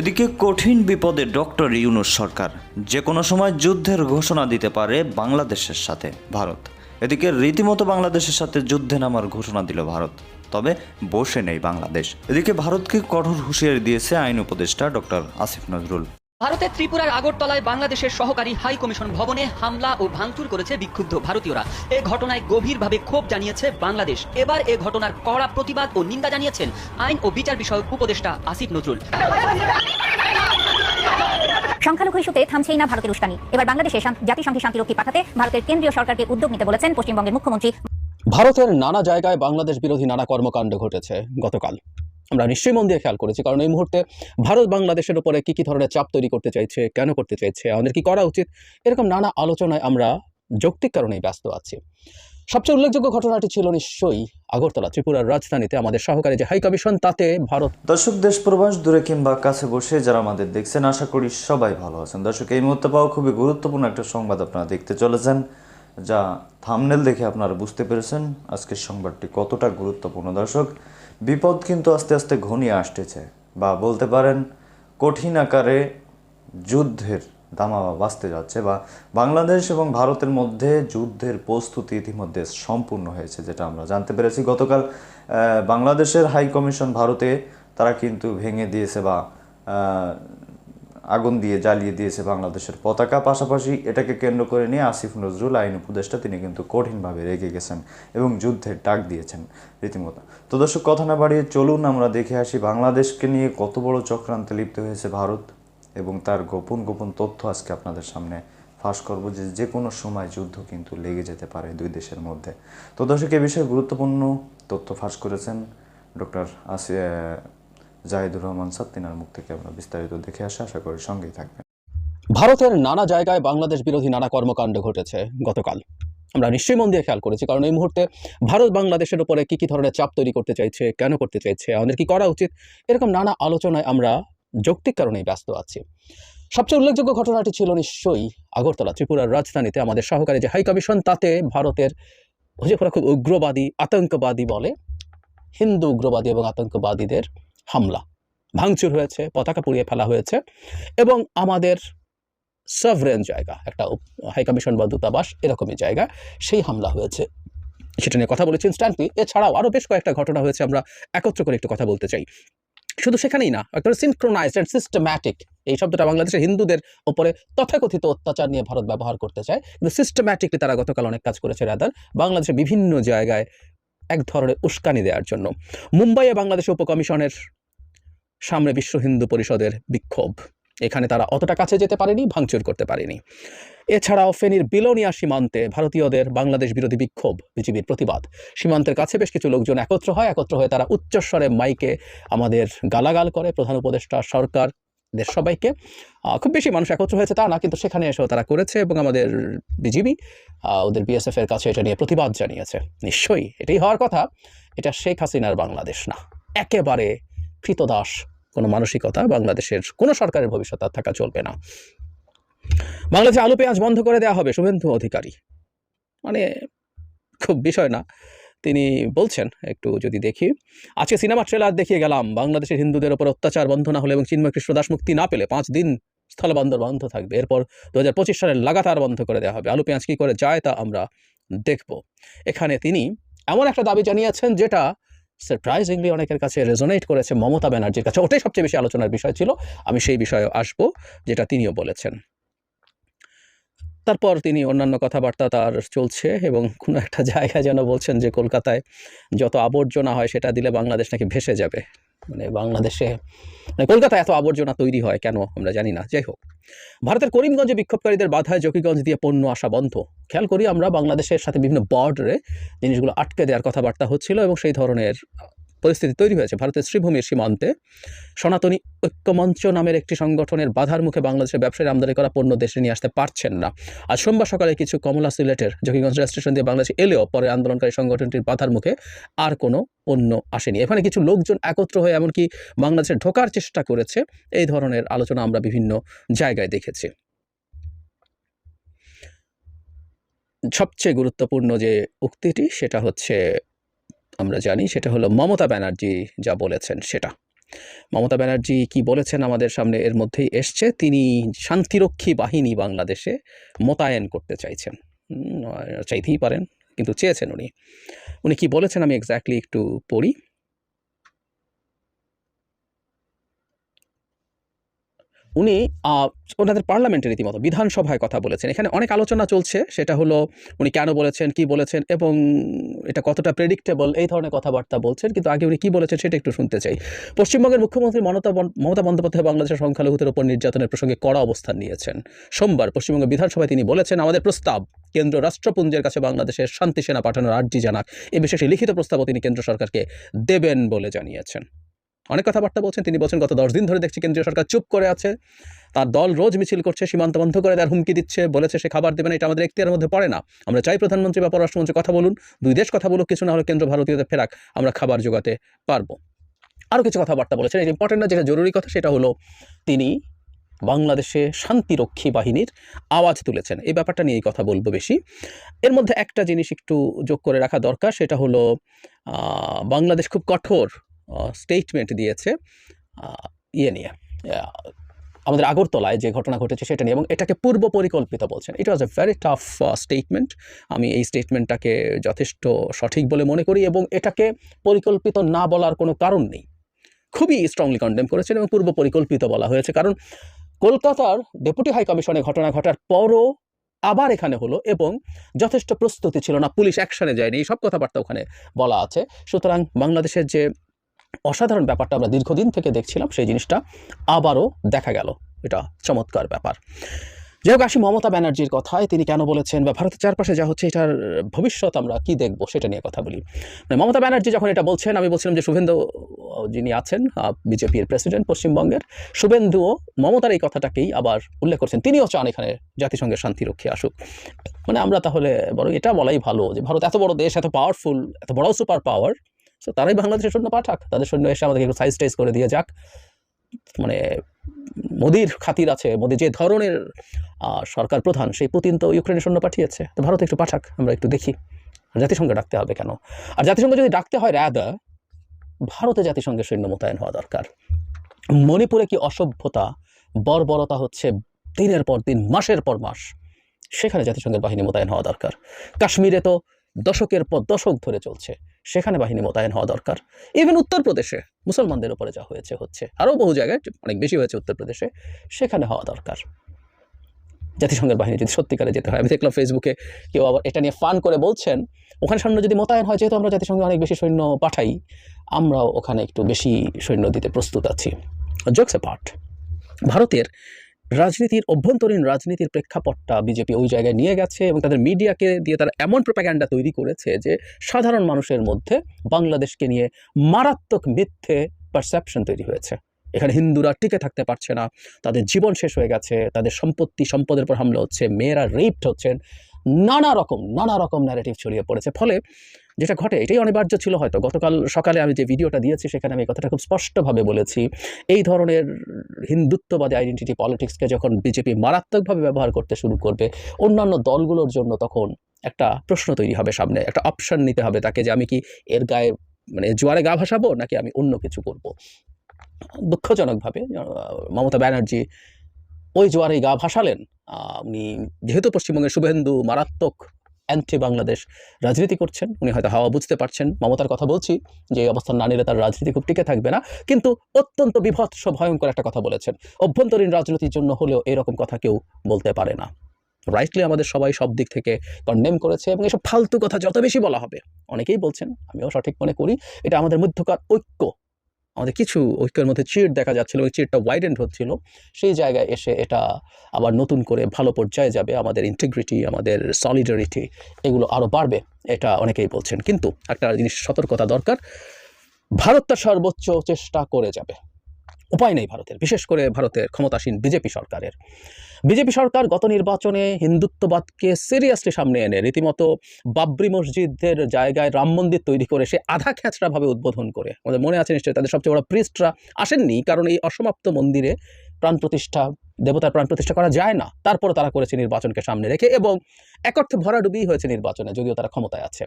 এদিকে কঠিন বিপদে ডক্টর ইউনুস সরকার। যে কোনো সময় যুদ্ধের ঘোষণা দিতে পারে বাংলাদেশের সাথে ভারত। এদিকে রীতিমতো বাংলাদেশের সাথে যুদ্ধে নামার ঘোষণা দিল ভারত। তবে বসে নেই বাংলাদেশ। এদিকে ভারতকে কঠোর হুঁশিয়ারি দিয়েছে আইন উপদেষ্টা ডক্টর আসিফ নজরুল। ভারতের ত্রিপুরার আগরতলায় বাংলাদেশের সহকারী হাই কমিশন ভবনে হামলা ও ভাঙচুর করেছে বিক্ষুব্ধ ভারতীয়রা। এ ঘটনায় গভীরভাবে ক্ষোভ জানিয়েছে বাংলাদেশ। এবার এ ঘটনার কড়া প্রতিবাদ ও নিন্দা জানিয়েছেন আইন ও বিচার বিষয়ক উপদেষ্টা আসিফ নজরুল। সংখ্যালঘু ইস্যুতে থামছেই না ভারতের উস্কানি। এবার বাংলাদেশে জাতিসংঘে শান্তিরক্ষী পাঠাতে ভারতের কেন্দ্রীয় সরকারকে উদ্যোগ নিতে বলেছেন পশ্চিমবঙ্গের মুখ্যমন্ত্রী। ভারতের নানা জায়গায় বাংলাদেশ বিরোধী নানা কর্মকাণ্ড ঘটেছে গতকাল। আমরা নিশ্চয়ই মন দিয়ে খেয়াল করেছি, কারণ এই মুহূর্তে ভারত বাংলাদেশের উপরে কি কি ধরনের চাপ তৈরি করতে চাইছে, কেন করতে চাইছে, আমাদের কি করা উচিত, এরকম নানা আলোচনায় আমরা যৌক্তিক কারণেই ব্যস্ত আছি। সবচেয়ে উল্লেখযোগ্য ঘটনাটি ছিল নিশ্চয়ই আগরতলা, ত্রিপুরার রাজধানীতে আমাদের সহকারী যে হাই কমিশন, তাতে ভারত দর্শক, দেশ, প্রবাস দূরে কিংবা কাছে বসে যারা আমাদের দেখছেন, আশা করি সবাই ভালো আছেন। দর্শক, এই মুহূর্তে পাওয়া খুবই গুরুত্বপূর্ণ একটা সংবাদ আপনারা দেখতে চলেছেন, যা থামনেল দেখে আপনারা বুঝতে পেরেছেন আজকের সংবাদটি কতটা গুরুত্বপূর্ণ। দর্শক বিপদ কিন্তু আস্তে আস্তে ঘনিয়ে আসতেছে। বা বলতে পারেন, কঠিন আকারে যুদ্ধের দামাবা বাঁচতে যাচ্ছে বা বাংলাদেশ এবং ভারতের মধ্যে যুদ্ধের প্রস্তুতি ইতিমধ্যে সম্পূর্ণ হয়েছে, যেটা আমরা জানতে পেরেছি। গতকাল বাংলাদেশের হাই কমিশন ভারতে তারা কিন্তু ভেঙে দিয়েছে বা আগুন দিয়ে জ্বালিয়ে দিয়েছে বাংলাদেশের পতাকা। পাশাপাশি এটাকে কেন্দ্র করে নিয়ে আসিফ নজরুল আইন উপদেষ্টা তিনি কিন্তু কঠিনভাবে রেগে গেছেন এবং যুদ্ধের ডাক দিয়েছেন রীতিমতো। তো দর্শক, কথা না বাড়িয়ে চলুন, আমরা দেখে আসি বাংলাদেশকে নিয়ে কত বড় চক্রান্তে লিপ্ত হয়েছে ভারত এবং তার গোপন গোপন তথ্য আজকে আপনাদের সামনে ফাঁস করব যে যে কোনো সময় যুদ্ধ কিন্তু লেগে যেতে পারে দুই দেশের মধ্যে। তো দর্শক, এ বিষয়ে গুরুত্বপূর্ণ তথ্য ফাঁস করেছেন ডক্টর আসি জাহিদুর রহমান সাদ তিনার মুখ থেকে আমরা বিস্তারিত দেখে আসা, আশা করি সঙ্গেই থাকবেন। ভারতের নানা জায়গায় বাংলাদেশ বিরোধী নানা কর্মকাণ্ড ঘটেছে গতকাল। আমরা নিশ্চয়ই মন দিয়ে খেয়াল করেছি, কারণ এই মুহূর্তে ভারত বাংলাদেশের উপরে কি কি ধরনের চাপ তৈরি করতে চাইছে, কেন করতে চাইছে, আমাদের কি করা উচিত, এরকম নানা আলোচনায় আমরা যৌক্তিক কারণেই ব্যস্ত আছি। সবচেয়ে উল্লেখযোগ্য ঘটনাটি ছিল নিশ্চয়ই আগরতলা, ত্রিপুরার রাজধানীতে আমাদের সহকারী যে হাই কমিশন, তাতে ভারতের যে খুব উগ্রবাদী, আতঙ্কবাদী বলে, হিন্দু উগ্রবাদী এবং আতঙ্কবাদীদের হামলা। ভাঙচুর হয়েছে, পতাকা পুড়িয়ে ফেলা হয়েছে এবং আমাদের সাভরেন জায়গা, একটা হাইকমিশন বা দূতাবাস এরকমই জায়গা, সেই হামলা হয়েছে। সেটা নিয়ে কথা বলেছি ইনস্ট্যান্টলি। এছাড়াও আরও বেশ কয়েকটা ঘটনা হয়েছে, আমরা একত্র করে একটু কথা বলতে চাই। শুধু সেখানেই না, একটা সিনক্রোনাইজড অ্যান্ড সিস্টেম্যাটিক এই শব্দটা বাংলাদেশের হিন্দুদের ওপরে তথাকথিত অত্যাচার নিয়ে ভারত ব্যবহার করতে চায়। কিন্তু সিস্টেম্যাটিকলি তারা গতকাল অনেক কাজ করেছে রাদার বাংলাদেশের বিভিন্ন জায়গায় এক ধরনের উস্কানি দেওয়ার জন্য। মুম্বাইয়ে বাংলাদেশ উপকমিশনের সামনে বিশ্ব হিন্দু পরিষদের বিক্ষোভ। এখানে তারা অতটা কাছে যেতে পারেনি, ভাঙচুর করতে পারেনি। এছাড়াও ফেনীর বিলোনিয়া সীমান্তে ভারতীয়দের বাংলাদেশ বিরোধী বিক্ষোভ, বিজিবির প্রতিবাদ। সীমান্তের কাছে বেশ কিছু লোকজন একত্র হয়, একত্র হয়ে তারা উচ্চস্বরে মাইকে আমাদের গালাগাল করে। প্রধান উপদেষ্টা সরকার দেশ সবাইকে খুব বেশি মানুষ একত্র হয়েছে তা না, কিন্তু সেখানে এসেও তারা করেছে এবং আমাদের বিজিবি ওদের বিএসএফ এর কাছে এটা নিয়ে প্রতিবাদ জানিয়েছে। নিশ্চয়ই এটাই হওয়ার কথা, এটা শেখ হাসিনার বাংলাদেশ না। একেবারে কৃতদাস কোনো মানসিকতা বাংলাদেশের কোনো সরকারের ভবিষ্যৎ আর থাকা চলবে না। বাংলাদেশে আলু, পেঁয়াজ বন্ধ করে দেওয়া হবে, শুভেন্দু অধিকারী। মানে খুব বিষয় না। তিনি বলছেন, একটু যদি দেখি। আজকে সিনেমা ট্রেলার দেখিয়ে গেলাম। বাংলাদেশের হিন্দুদের ওপর অত্যাচার বন্ধ না হলে এবং চিন্ময় কৃষ্ণ দাস মুক্তি না পেলে পাঁচ দিন স্থলবন্দর বন্ধ থাকবে। এরপর দু হাজার পঁচিশ সালে লাগাতার বন্ধ করে দেওয়া হবে। আলু, পেঁয়াজ কী করে যায় তা আমরা দেখব। এখানে তিনি এমন একটা দাবি জানিয়েছেন যেটা সারপ্রাইজিংলি অনেকের কাছে রেজোনেট করেছে মমতা ব্যানার্জির কাছে। ওটাই সবচেয়ে বেশি আলোচনার বিষয় ছিল। আমি সেই বিষয়ে আসব, যেটা তিনিও বলেছেন। তারপর তিনি অন্যান্য কথাবার্তা তার চলছে এবং কোনো একটা জায়গায় যেন বলছেন যে, কলকাতায় যত আবর্জনা হয় সেটা দিলে বাংলাদেশ নাকি ভেসে যাবে। মানে বাংলাদেশে মানে কলকাতায় এত আবর্জনা তৈরি হয় কেন আমরা জানি না। যাই হোক, ভারতের করিমগঞ্জে বিক্ষোভকারীদের বাধায় জকিগঞ্জ দিয়ে পণ্য আসা বন্ধ। খেয়াল করি আমরা বাংলাদেশের সাথে বিভিন্ন বর্ডারে জিনিসগুলো আটকে দেওয়ার কথাবার্তা হচ্ছিল এবং সেই ধরনের পরিস্থিতি তৈরি হয়েছে ভারতের শ্রীভূমির সীমান্তে। সনাতনী ঐক্যমঞ্চ নামের একটি সংগঠনের বাধার মুখে বাংলাদেশের ব্যবসায়ী আমদানি করা পণ্য দেশে নিয়ে আসতে পারছেন না। আজ সোমবার সকালে কিছু কমলা সিলেটের জকিগঞ্জ রেল স্টেশন দিয়ে বাংলাদেশে এলেও পরে আন্দোলনকারী সংগঠনটির বাধার মুখে আর কোনো পণ্য আসেনি। এখানে কিছু লোকজন একত্র হয়ে এমনকি বাংলাদেশে ঢোকার চেষ্টা করেছে। এই ধরনের আলোচনা আমরা বিভিন্ন জায়গায় দেখেছি। সবচেয়ে গুরুত্বপূর্ণ যে উক্তিটি সেটা হচ্ছে আমরা জানি, সেটা হলো মমতা ব্যানার্জি যা বলেছেন সেটা। মমতা ব্যানার্জি কি বলেছেন আমাদের সামনে এর মধ্যেই এসছে, তিনি শান্তিরক্ষী বাহিনী বাংলাদেশে মোতায়েন করতে চাইছেন। চাইতেই পারেন, কিন্তু চেয়েছেন উনি। উনি কি বলেছেন আমি এক্স্যাক্টলি একটু পড়ি। উনি ওনাদের পার্লামেন্টে রীতিমতো বিধানসভায় কথা বলেছেন। এখানে অনেক আলোচনা চলছে, সেটা হলো উনি কেন বলেছেন, কি বলেছেন এবং এটা কতটা প্রেডিক্টেবল এই ধরনের কথাবার্তা বলছেন, কিন্তু আগে উনি কি বলেছেন সেটা একটু শুনতে চাই। পশ্চিমবঙ্গের মুখ্যমন্ত্রী মমতা মমতা বন্দ্যোপাধ্যায় বাংলাদেশের সংখ্যালঘুদের উপর নির্যাতনের প্রসঙ্গে কড়া অবস্থান নিয়েছেন। সোমবার পশ্চিমবঙ্গ বিধানসভায় তিনি বলেছেন, আমাদের প্রস্তাব, কেন্দ্র রাষ্ট্রপুঞ্জের কাছে বাংলাদেশের শান্তি সেনা পাঠানোর আর্জি জানাক। এ বিষয়ে লিখিত প্রস্তাবও তিনি কেন্দ্র সরকারকে দেবেন বলে জানিয়েছেন। অনেক কথাবার্তা বলছেন, তিনি বলছেন, গত দশ দিন ধরে দেখছি কেন্দ্রীয় সরকার চুপ করে আছে। তার দল রোজ মিছিল করছে, সীমান্ত বন্ধ করে দেওয়ার হুমকি দিচ্ছে, বলেছে সে খাবার দেবে না, এটা আমাদের এখতিয়ারের মধ্যে পড়ে না। আমরা চাই প্রধানমন্ত্রী বা পররাষ্ট্রমন্ত্রী কথা বলুন, দুই দেশ কথা বলুক, কিছু না হলে কেন্দ্র ভারতীয়দের ফেরাক, আমরা খাবার জোগাতে পারব। আরও কিছু কথাবার্তা বলেছেন এটা ইম্পর্টেন্ট না, যেটা জরুরি কথা, সেটা হলো তিনি বাংলাদেশে শান্তিরক্ষী বাহিনীর আওয়াজ তুলেছেন। এই ব্যাপারটা নিয়েই কথা বলব বেশি। এর মধ্যে একটা জিনিস একটু যোগ করে রাখা দরকার, সেটা হলো বাংলাদেশ খুব কঠোর স্টেটমেন্ট দিয়েছে ইয়ে নিয়ে। আমাদের আগরতলায় যে ঘটনা ঘটেছে সেটা নিয়ে, এবং এটাকে পূর্ব পরিকল্পিত বলছেন। It was a very tough statement আমি এই স্টেটমেন্টটাকে যথেষ্ট সঠিক বলে মনে করি, এবং এটাকে পরিকল্পিত না বলার কোনো কারণ নেই। খুবই স্ট্রংলি কন্ডেম করেছেন, এবং পূর্ব পরিকল্পিত বলা হয়েছে। কারণ কলকাতার ডেপুটি হাই কমিশনে ঘটনা ঘটার পরও আবার এখানে হলো, এবং যথেষ্ট প্রস্তুতি ছিল না, পুলিশ অ্যাকশনে যায়নি, এই সব কথাবার্তা ওখানে বলা আছে। সুতরাং বাংলাদেশের যে অসাধারণ ব্যাপারটা আমরা দীর্ঘদিন থেকে দেখছিলাম, সেই জিনিসটা আবারও দেখা গেল। এটা চমৎকার ব্যাপার। যাই হোক, আসি মমতা ব্যানার্জির কথায়। তিনি কেন বলেছেন বা ভারতের চারপাশে যা হচ্ছে এটার ভবিষ্যৎ আমরা কি দেখব সেটা নিয়ে কথা বলি। মানে মমতা ব্যানার্জি যখন এটা বলছেন, আমি বলছিলাম যে শুভেন্দু যিনি আছেন বিজেপির প্রেসিডেন্ট পশ্চিমবঙ্গের, শুভেন্দুও মমতার এই কথাটাকেই আবার উল্লেখ করছেন। তিনিও চান এখানে জাতিসংঘের শান্তিরক্ষী আসুক। মানে আমরা তাহলে বরং এটা বলাই ভালো যে ভারত এত বড় দেশ, এত পাওয়ারফুল এত বড় সুপার পাওয়ার সো তারাই বাংলাদেশের সৈন্য পাঠাক। তাদের সৈন্য এসে আমাদেরকে একটু সাইজ টাইজ করে দিয়ে যাক। মানে মোদির খাতির আছে। মোদি যে ধরনের সরকার প্রধান, সেই পুতিন তো ইউক্রেনের সৈন্য পাঠিয়েছে। তো ভারত একটু পাঠাক, আমরা একটু দেখি। জাতিসংঘে ডাকতে হবে কেন? আর জাতিসংঘ যদি ডাকতে হয় রাদা ভারতে জাতিসংঘের সৈন্য মোতায়েন হওয়া দরকার। মণিপুরে কি অসভ্যতা, বর্বরতা হচ্ছে দিনের পর দিন, মাসের পর মাস? সেখানে জাতিসংঘের বাহিনী মোতায়েন হওয়া দরকার। কাশ্মীরে তো দশকের পর দশক ধরে চলছে। সেখানে বাহিনী মোতায়েন হওয়া দরকার। ইভেন উত্তরপ্রদেশে মুসলমানদের উপরে যা হয়েছে, হচ্ছে। আরও বহু জায়গায় অনেক বেশি হয়েছে উত্তরপ্রদেশে, সেখানে হওয়া দরকার। জাতিসংঘের বাহিনী যদি সত্যিকারে যেতে হয়, আমি দেখলাম ফেসবুকে কেউ আবার এটা নিয়ে ফান করে বলছেন, ওখানে সামনে যদি মোতায়েন হয়, যেহেতু আমরা জাতিসংঘে অনেক বেশি সৈন্য পাঠাই, আমরাও ওখানে একটু বেশি সৈন্য দিতে প্রস্তুত আছি। জোকস এ পার্ট ভারতের রাজনীতির, অভ্যন্তরীণ রাজনীতির প্রেক্ষাপটটা বিজেপি ওই জায়গায় নিয়ে গেছে এবং তাদের মিডিয়াকে দিয়ে তারা এমন প্রোপাগ্যান্ডা তৈরি করেছে যে সাধারণ মানুষের মধ্যে বাংলাদেশকে নিয়ে মারাত্মক মিথ্যে পারসেপশন তৈরি হয়েছে। এখানে হিন্দুরা টিকে থাকতে পারছে না, তাদের জীবন শেষ হয়ে গেছে, তাদের সম্পত্তি, সম্পদের উপর হামলা হচ্ছে, মেয়েরা রেপড হচ্ছেন, নানা রকম নানা রকম ন্যারেটিভ ছড়িয়ে পড়েছে। ফলে যেটা ঘটে, এটাই অনিবার্য ছিল হয়তো। গতকাল সকালে আমি যে ভিডিওটা দিয়েছি, সেখানে আমি কথাটা খুব স্পষ্টভাবে বলেছি। এই ধরনের হিন্দুত্ববাদী আইডেন্টিটি পলিটিক্সকে যখন বিজেপি মারাত্মকভাবে ব্যবহার করতে শুরু করবে, অন্যান্য দলগুলোর জন্য তখন একটা প্রশ্ন তৈরি হবে সামনে, একটা অপশান নিতে হবে তাকে যে আমি কি এর গায়ে মানে জোয়ারে গা ভাসাবো, নাকি আমি অন্য কিছু করব? দুঃখজনকভাবে মমতা ব্যানার্জি ওই জোয়ারে গা ভাসালেন। উনি যেহেতু পশ্চিমবঙ্গের শুভেন্দু মারাত্মক অ্যান্টি বাংলাদেশ রাজনীতি করছেন। উনি হয়তো হাওয়া বুঝতে পারছেন, মমতার কথা বলছি যে এই অবস্থান না নিলে তার রাজনীতি খুব টিকে থাকবে না। কিন্তু অত্যন্ত বিভৎস, ভয়ঙ্কর একটা কথা বলেছেন। অভ্যন্তরীণ রাজনীতির জন্য হলেও এরকম কথা কেউ বলতে পারে না। রাইটলি আমাদের সবাই সব দিক থেকে কন্ডেম করেছে এবং এসব ফালতু কথা যত বেশি বলা হবে, অনেকেই বলছেন, আমিও সঠিক মনে করি, এটা আমাদের মধ্যকার ঐক্য আমাদের কিছু ঐক্যের মধ্যে চিড় দেখা যাচ্ছিল, ওই চিড়টা ওয়াইডেন্ড হচ্ছিল। সেই জায়গায় এসে এটা আবার নতুন করে ভালো পর্যায়ে যাবে, আমাদের ইন্টিগ্রিটি আমাদের সলিডারিটি এগুলো আরও বাড়বে, এটা অনেকেই বলছেন। কিন্তু একটা জিনিস সতর্কতা দরকার, ভারত তার সর্বোচ্চ চেষ্টা করে যাবে। উপায় নেই ভারতের। বিশেষ করে ভারতের ক্ষমতাসীন বিজেপি সরকারের। বিজেপি সরকার গত নির্বাচনে হিন্দুত্ববাদকে সিরিয়াসলি সামনে এনে রীতিমতো বাবরি মসজিদের জায়গায় রাম মন্দির তৈরি করে সে আধা খ্যাচড়াভাবে উদ্বোধন করে। আমাদের মনে আছে নিশ্চয়ই তাদের সবচেয়ে বড় প্রিস্টরা আসেননি, কারণ এই অসমাপ্ত মন্দিরে প্রাণ প্রতিষ্ঠা, দেবতার প্রাণ প্রতিষ্ঠা করা যায় না। তারপরে তারা করেছে নির্বাচনকে সামনে রেখে এবং এক অর্থে ভরাডুবি হয়েছে নির্বাচনে, যদিও তারা ক্ষমতায় আছে।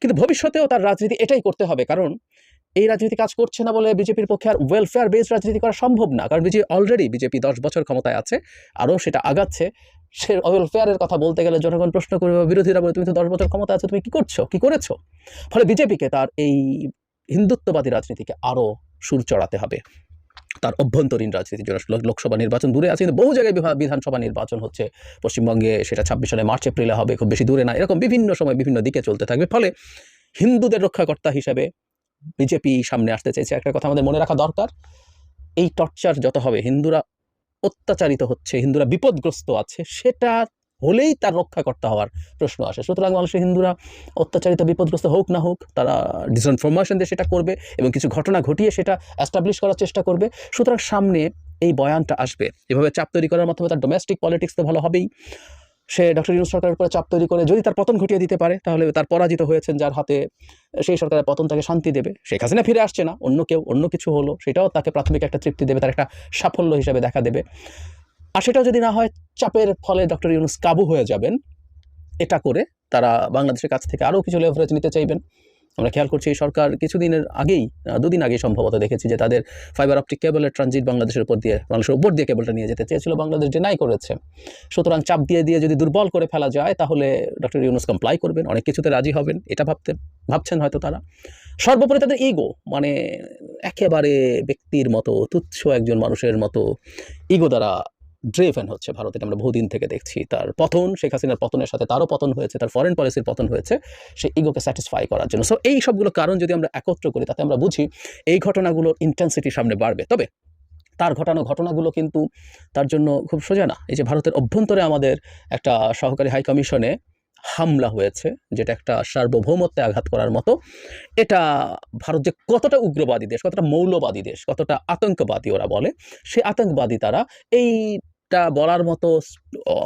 কিন্তু ভবিষ্যতেও তার রাজনীতি এটাই করতে হবে, কারণ এই রাজনীতি কাজ করছে না বলে বিজেপির পক্ষে আর ওয়েলফেয়ার বেসড রাজনীতি করা সম্ভব না। কারণ বিজেপি অলরেডি বিজেপি দশ বছর ক্ষমতায় আছে, আরও সেটা আগাচ্ছে। সে ওয়েলফেয়ারের কথা বলতে গেলে জনগণ প্রশ্ন করবে, বিরোধীরা বলে, তুমি তো দশ বছর ক্ষমতা আছে, তুমি কি করছ? কি করেছ? ফলে বিজেপিকে তার এই হিন্দুত্ববাদী রাজনীতিকে আরও সুর চড়াতে হবে। তার অভ্যন্তরীণ রাজনীতি লোকসভা নির্বাচন, দূরে আছে, কিন্তু বহু জায়গায় বিধানসভা নির্বাচন হচ্ছে। পশ্চিমবঙ্গে সেটা ছাব্বিশ সালে মার্চ, এপ্রিলে হবে, খুব বেশি দূরে না। এরকম বিভিন্ন সময় বিভিন্ন দিকে চলতে থাকবে। ফলে হিন্দুদের রক্ষাকর্তা হিসেবে বিজেপি সামনে আসতে চাইছে। একটা কথা আমাদের মনে রাখা দরকার, এই টর্চার যত হবে, হিন্দুরা অত্যাচারিত হচ্ছে, হিন্দুরা বিপদগ্রস্ত আছে, সেটা হলেই তার রক্ষাকর্তা হওয়ার প্রশ্ন আসে। সুতরাং মানুষের হিন্দুরা অত্যাচারিত, বিপদগ্রস্ত হোক না হোক, তারা ডিসইনফরমেশন দিয়ে সেটা করবে এবং কিছু ঘটনা ঘটিয়ে সেটা অ্যাস্টাবলিশ করার চেষ্টা করবে। সুতরাং সামনে এই বয়ানটা আসবে। এভাবে চাপ তৈরি করার মাধ্যমে তার ডোমেস্টিক পলিটিক্স তো ভালো হবেই। সে ডক্টর ইউনুস সরকারের উপরে চাপ তৈরি করে যদি তার পতন ঘটিয়ে দিতে পারে, তাহলে তার পরাজিত হয়েছেন যার হাতে সেই সরকারের পতন তাকে শান্তি দেবে। শেখ হাসিনা ফিরে আসছে না, অন্য কেউ, অন্য কিছু হলো, সেটাও তাকে প্রাথমিক একটা তৃপ্তি দেবে, তার একটা সাফল্য হিসাবে দেখা দেবে। আর সেটাও যদি না হয়, চাপের ফলে ডক্টর ইউনুস কাবু হয়ে যাবেন। এটা করে তারা বাংলাদেশের কাছ থেকে আরও কিছু লেভারেজ নিতে চাইবেন। আমরা খেয়াল করছি সরকার কিছুদিনের আগেই দুদিন আগেই সম্ভবত দেখেছি যে তাদের ফাইবার অপটিক কেবলের ট্রানজিট বাংলাদেশের উপর দিয়ে, মানুষের উপর দিয়ে কেবলটা নিয়ে যেতে চেয়েছিল, বাংলাদেশ ডিনাই করেছে। সুতরাং চাপ দিয়ে দিয়ে যদি দুর্বল করে ফেলা যায়, তাহলে ডক্টর ইউনুস কমপ্লাই করবেন, অনেক কিছুতে রাজি হবেন, এটা ভাবতে, ভাবছেন হয়তো তারা। সর্বোপরি তাদের ইগো মানে একেবারে ব্যক্তির মতো, তুচ্ছ একজন মানুষের মতো ইগো দ্বারা ড্রেভেন হচ্ছে ভারত, এটা আমরা বহুদিন থেকে দেখছি। তার পতন, শেখ হাসিনার পতনের সাথে তারও পতন হয়েছে, তার ফরেন পলিসির পতন হয়েছে, সে ইগোকে স্যাটিসফাই করার জন্য। সো এই সবগুলো কারণ যদি আমরা একত্র করি, তাতে আমরা বুঝি এই ঘটনাগুলোর ইন্টেন্সিটি সামনে বাড়বে। তবে তার ঘটানো ঘটনাগুলো কিন্তু তার জন্য খুব সোজা না। এই যে ভারতের অভ্যন্তরে আমাদের একটা সহকারী হাই কমিশনে হামলা হয়েছে, যেটা একটা সার্বভৌমত্বে আঘাত করার মতো। এটা ভারত যে কতটা উগ্রবাদী দেশ, কতটা মৌলবাদী দেশ, কতটা আতঙ্কবাদী ওরা বলে, সে আতঙ্কবাদী তারা এইটা বলার মতো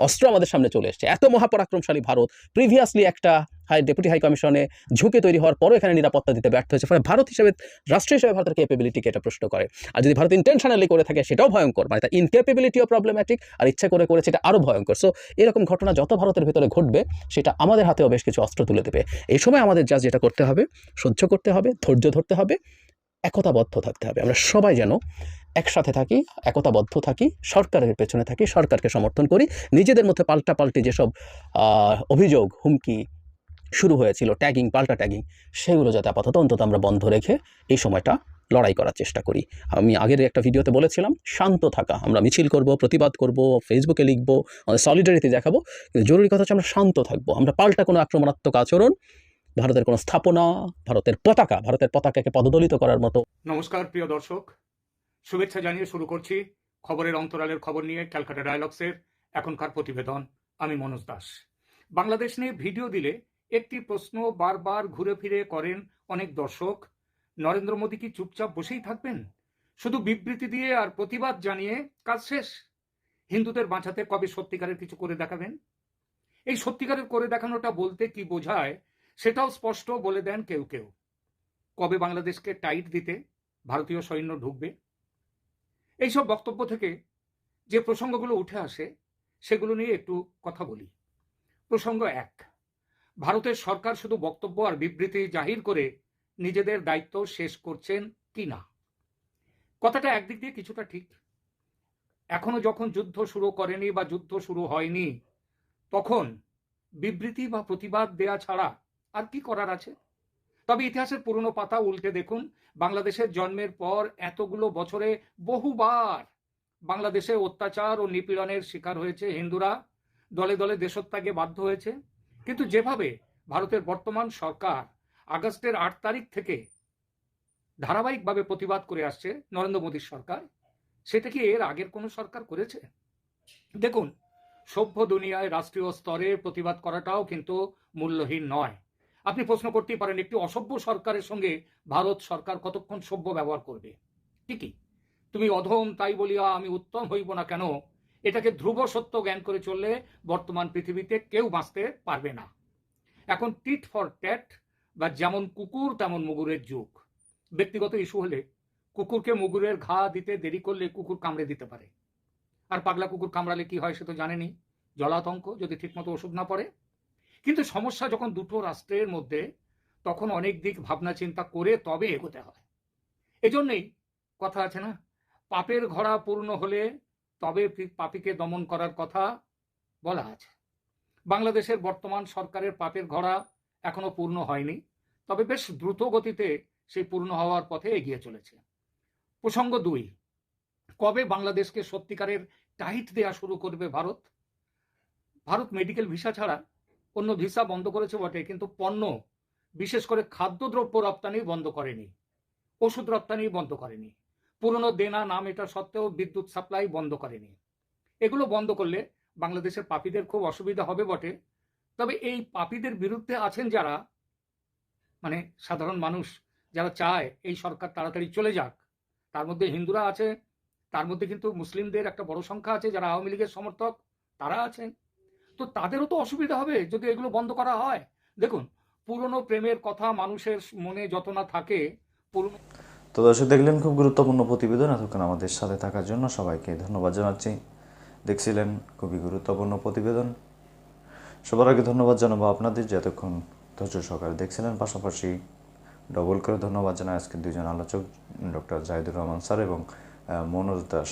অস্ত্র আমাদের সামনে চলে এসছে। এত মহাপরাক্রমশালী ভারত প্রিভিয়াসলি একটা হাই ডেপুটি হাই কমিশনে ঝুঁকে তৈরি হওয়ার পরও এখানে নিরাপত্তা দিতে ব্যর্থ হয়েছে। ফলে ভারত হিসেবে রাষ্ট্র হিসেবে ভারতের ক্যাপেবিলিটিকে এটা প্রশ্ন করে। আর যদি ভারত ইন্টেনশনালি করে থাকে, সেটাও ভয়ঙ্কর। মানে তার ইনক্যাপেবিলিটিও প্রবলেম্যাটিক আর ইচ্ছা করে করেছে, এটা আরও ভয়ঙ্কর। সো এরকম ঘটনা যত ভারতের ভিতরে ঘটবে, সেটা আমাদের হাতেও বেশ কিছু অস্ত্র তুলে দেবে। এই সময় আমাদের যা যেটা করতে হবে, সহ্য করতে হবে, ধৈর্য ধরতে হবে, একতাবদ্ধ থাকতে হবে। আমরা সবাই যেন একসাথে থাকি, একতাবদ্ধ থাকি, সরকারের পেছনে থাকি, সরকারকে সমর্থন করি। নিজেদের মধ্যে পাল্টা পাল্টি যেসব অভিযোগ, হুমকি শুরু হয়েছিল ট্যাগিং পাল্টা ট্যাগিং সেগুলো যাতে আপাতত অন্তত আমরা বন্ধ রেখে এই সময়টা লড়াই করার চেষ্টা করি। আমি আগের একটা ভিডিওতে বলেছিলাম, শান্ত থাকা, আমরা মিছিল করব, প্রতিবাদ করব ফেসবুকে লিখব সলিডারিটি দেখাবো, কিন্তু জরুরি কথা হচ্ছে আমরা শান্ত থাকব। আমরা পাল্টা কোনো আক্রমণাত্মক আচরণ, ভারতের কোনো স্থাপনা, ভারতের পতাকা, ভারতের পতাকাকে পদদলিত করার মতো নমস্কার, প্রিয় দর্শক। শুভেচ্ছা জানিয়ে শুরু করছি খবরের অন্তরালের খবর নিয়ে ক্যালকাটা ডায়ালগসের এখনকার প্রতিবেদন। আমি মনোজ দাস। বাংলাদেশ নিয়ে ভিডিও দিলে একটি প্রশ্ন বারবার ঘুরে ফিরে করেন অনেক দর্শক। নরেন্দ্র মোদী কি চুপচাপ বসেই থাকবেন? শুধু বিবৃতি দিয়ে আর প্রতিবাদ জানিয়ে কাজ শেষ? হিন্দুদের বাঁচাতে কবে সত্যিকারের কিছু করে দেখাবেন? এই সত্যিকারের করে দেখানোটা বলতে কি বোঝায় সেটাও স্পষ্ট বলে দেন কেউ কেউ। কবে বাংলাদেশকে টাইট দিতে ভারতীয় সৈন্য ঢুকবে? এইসব বক্তব্য থেকে যে প্রসঙ্গগুলো উঠে আসে, সেগুলো নিয়ে একটু কথা বলি। প্রসঙ্গ এক, ভারতের সরকার শুধু বক্তব্য আর বিবৃতি জাহির করে নিজেদের দায়িত্ব শেষ করছেন কি না? কথাটা একদিক দিয়ে কিছুটা ঠিক। এখনও যখন যুদ্ধ শুরু করেনি বা যুদ্ধ শুরু হয়নি, তখন বিবৃতি বা প্রতিবাদ দেয়া ছাড়া আর কি করার আছে? তবে ইতিহাসের পুরনো পাতা উল্টে দেখুন। বাংলাদেশের জন্মের পর এতগুলো বছরে বহুবার বাংলাদেশে অত্যাচার ও নিপীড়নের শিকার হয়েছে হিন্দুরা। দলে দলে দেশত্যাগে বাধ্য হয়েছে। কিন্তু যেভাবে ভারতের বর্তমান সরকার আগস্টের আট তারিখ থেকে ধারাবাহিকভাবে প্রতিবাদ করে আসছে নরেন্দ্র মোদীর সরকার, সেটা কি এর আগের কোনো সরকার করেছে? দেখুন, সভ্য দুনিয়ায় রাষ্ট্রীয় স্তরে প্রতিবাদ করাটাও কিন্তু মূল্যহীন নয়। আপনি প্রশ্ন করতেই পারেন, একটি অসভ্য সরকারের সঙ্গে ভারত সরকার কতক্ষণ সভ্য ব্যবহার করবে? ঠিকই। তুমি অধম, তাই বলিয়া আমি উত্তম হইব না কেন? এটাকে ধ্রুব সত্য জ্ঞান করে চললে বর্তমান পৃথিবীতে কেউ বাঁচতে পারবে না। এখন টিট ফর ট্যাট বা যেমন কুকুর, তেমন মুগুরের যুগ। ব্যক্তিগত ইস্যু হলে কুকুরকে মুগুরের ঘা দিতে দেরি করলে কুকুর কামড়ে দিতে পারে। আর পাগলা কুকুর কামড়ালে কি হয় সে তো জানেনি? জলাতঙ্ক যদি ঠিকমতো ওষুধ না পড়ে কিন্তু সমস্যা যখন দুটো রাষ্ট্রের মধ্যে, তখন অনেক দিক ভাবনা চিন্তা করে তবে এগোতে হয়। এজন্যই কথা আছে না, পাপের ঘোড়া পূর্ণ হলে তবে পাপীকে দমন করার কথা বলা আছে। বাংলাদেশের বর্তমান সরকারের পাপের ঘোড়া এখনও পূর্ণ হয়নি, তবে বেশ দ্রুত গতিতে সেই পূর্ণ হওয়ার পথে এগিয়ে চলেছে। প্রসঙ্গ দুই, কবে বাংলাদেশকে সত্যিকারের টাইট দেয়া শুরু করবে ভারত? ভারত মেডিকেল ভিসা ছাড়া অন্য ভিসা বন্ধ করেছে বটে, কিন্তু পণ্য, বিশেষ করে খাদ্যদ্রব্য রপ্তানি বন্ধ করেনি, ওষুধ রপ্তানি বন্ধ করেনি, পুরনো দেনা নাম এটা সত্ত্বেও বিদ্যুৎ সাপ্লাই বন্ধ করেনি। এগুলো বন্ধ করলে বাংলাদেশের পাপীদের খুব অসুবিধা হবে বটে। তবে এই পাপীদের বিরুদ্ধে আছেন যারা মানে সাধারণ মানুষ, যারা চায় এই সরকার তাড়াতাড়ি চলে যাক, তার মধ্যে হিন্দুরা আছে, তার মধ্যে কিন্তু মুসলিমদের একটা বড় সংখ্যা আছে, যারা আওয়ামী লীগের সমর্থক, তারা আছেন। তো তাদেরও তো অসুবিধা হবে যদি এগুলো বন্ধ করা হয়। দেখুন, পুরনো প্রেমের কথা মানুষের মনে যত না থাকে, পুরনো তো দর্শক, দেখলেন খুব গুরুত্বপূর্ণ প্রতিবেদন। এতক্ষণ আমাদের সাথে থাকার জন্য সবাইকে ধন্যবাদ জানাচ্ছি। দেখছিলেন খুবই গুরুত্বপূর্ণ প্রতিবেদন। সবার আগে ধন্যবাদ জানাব আপনাদের যে এতক্ষণ ধৈর্য সহকারে দেখছিলেন। পাশাপাশি ডবল করে ধন্যবাদ জানাই আজকের দুজন আলোচক ডক্টর জাহিদুর রহমান স্যার এবং মনোজ দাস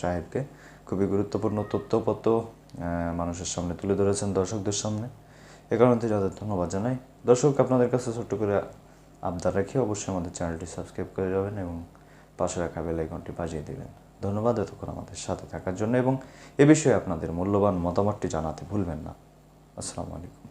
সাহেবকে। খুবই গুরুত্বপূর্ণ তথ্যপত্র মানুষের সামনে তুলে ধরেছেন দর্শকদের সামনে। এ কারণে যাদের ধন্যবাদ জানাই। দর্শক, আপনাদের কাছে ছোট্ট করে আবদার রাখি, অবশ্যই আমাদের চ্যানেলটি সাবস্ক্রাইব করে যাবেন এবং পাশে রাখা বেল আইকনটি বাজিয়ে দেবেন। ধন্যবাদ এতক্ষণ আমাদের সাথে থাকার জন্য এবং এ বিষয়ে আপনাদের মূল্যবান মতামতটি জানাতে ভুলবেন না। আসসালামু আলাইকুম।